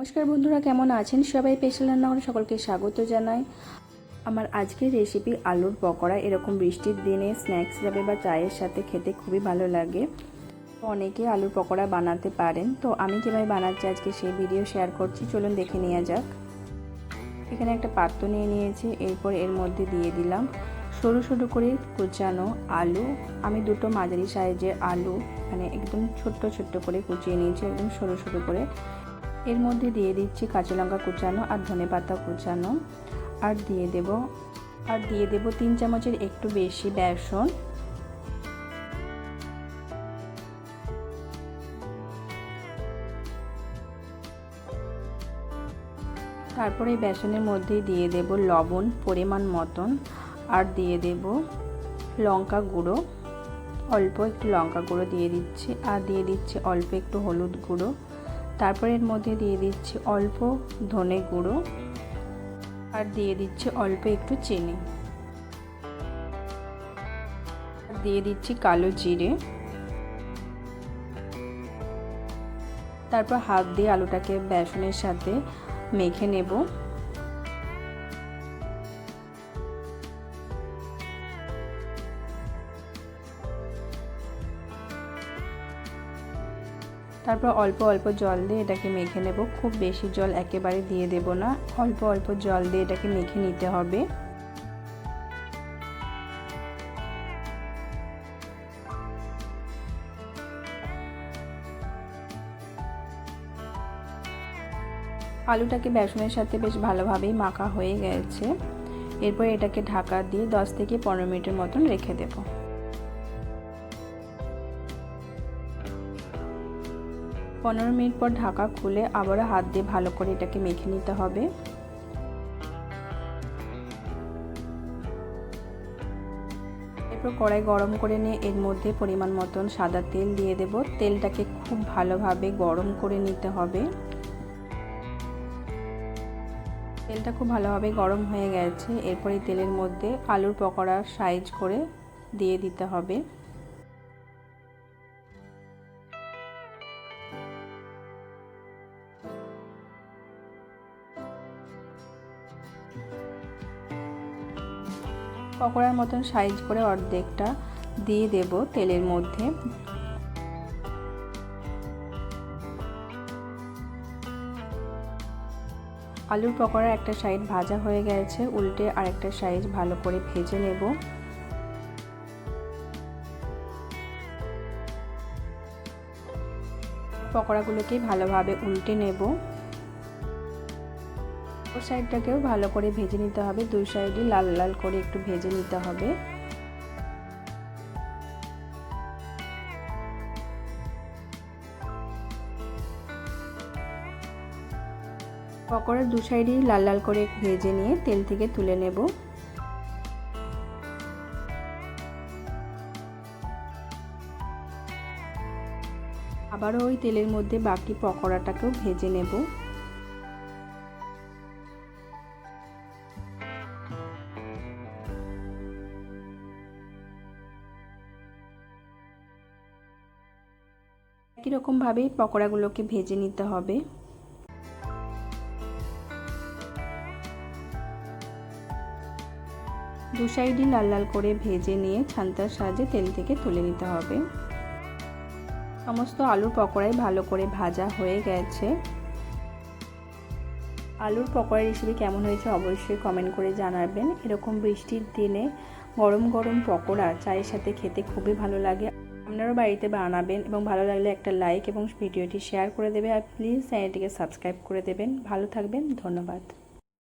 নমস্কার বন্ধুরা, কেমন আছেন সবাই? স্পেশাল রান্নাঘরে সকলকে স্বাগত জানাই। আমার আজকের রেসিপি আলুর পকোড়া। এরকম বৃষ্টির দিনে স্ন্যাক্স হিসাবে বা চায়ের সাথে খেতে খুবই ভালো লাগে। অনেকে আলুর পকোড়া বানাতে পারেন। তো আমি কীভাবে বানাচ্ছি আজকে সেই ভিডিও শেয়ার করছি। চলুন দেখে নেওয়া যাক। এখানে একটা পাত্র নিয়ে নিয়েছি। এরপর এর মধ্যে দিয়ে দিলাম সরু সরু করে কুচানো আলু। আমি দুটো মাঝারি সাইজের আলু মানে একদম ছোট্ট ছোট্ট করে কুচিয়ে নিয়েছি, একদম সরু সরু করে। এর মধ্যে দিয়ে দিচ্ছি কাঁচা লঙ্কা কুচানো আর ধনে পাতা কুচানো। আর দিয়ে দেব, আর দিয়ে দেব তিন চামচের একটু বেশি বেসন। তারপরে এই বেসনের মধ্যে দিয়ে দেব লবণ পরিমাণ মতন। আর দিয়ে দেব লঙ্কা গুঁড়ো। অল্প একটু লঙ্কা গুঁড়ো দিয়ে দিচ্ছি। আর দিয়ে দিচ্ছি অল্প একটু হলুদ গুঁড়ো। তারপরে এর মধ্যে দিয়ে দিচ্ছি অল্প ধনে গুঁড়ো আর দিয়ে দিচ্ছি অল্প একটু চিনি। দিয়ে দিচ্ছি কালো জিরে। তারপর হাত দিয়ে আলুটাকে বেসনের সাথে মেখে নেব। তারপর অল্প অল্প জল দিয়ে এটাকে মেখে নেব। খুব বেশি জল একেবারে দিয়ে দেব না। অল্প অল্প জল দিয়ে এটাকে মেখে নিতে হবে। আলুটাকে বেসনের সাথে বেশ ভালোভাবেই মাখা হয়ে গেছে। এরপর এটাকে ঢাকা দিয়ে 10 থেকে পনেরো মিনিটের মতন রেখে দেবো। পনেরো মিনিট পর ঢাকা খুলে আবারও হাত দিয়ে ভালো করে এটাকে মেখে নিতে হবে। এরপর কড়াই গরম করে নিয়ে এর মধ্যে পরিমাণ মতন সাদা তেল দিয়ে দেব। তেলটাকে খুব ভালোভাবে গরম করে নিতে হবে। তেলটা খুব ভালোভাবে গরম হয়ে গেছে। এরপর তেলের মধ্যে আলুর পকোড়া সাইজ করে দিয়ে দিতে হবে। পকোড়ার মতন সাইজ করে অর্ধেকটা দিয়ে দেব তেলের মধ্যে। আলুর পকোড়ার একটা সাইড ভাজা হয়ে গেছে, উল্টে আরেকটা সাইজ ভালো করে ভেজে নেব। পকোড়াগুলোকে ভালোভাবে উল্টে নেব। ওপর সাইডটাকেও ভালো করে ভেজে নিতে হবে। দুই সাইডই লাল লাল করে একটু ভেজে নিতে হবে। পকোড়ার দু সাইডই লাল লাল করে ভেজে নিয়ে তেল থেকে তুলে নেব। আবারও ওই তেলের মধ্যে বাকি পকোড়াটাকেও ভেজে নেব। একই রকমভাবেই পকোড়াগুলোকে ভেজে নিতে হবে। দু সাইডই লাল লাল করে ভেজে নিয়ে ছান্তার সাহায্যে তেল থেকে তুলে নিতে হবে। সমস্ত আলুর পকোড়াই ভালো করে ভাজা হয়ে গেছে। আলুর পকোড়া রেসিপি কেমন হয়েছে অবশ্যই কমেন্ট করে জানাবেন। এরকম বৃষ্টির দিনে গরম গরম পকোড়া চায়ের সাথে খেতে খুবই ভালো লাগে। আপনারাও বাড়িতে বানাবেন এবং ভালো লাগলে একটা লাইক এবং ভিডিওটি শেয়ার করে দেবে আর প্লিজ চ্যানেলটিকে সাবস্ক্রাইব করে দেবেন। ভালো থাকবেন, ধন্যবাদ।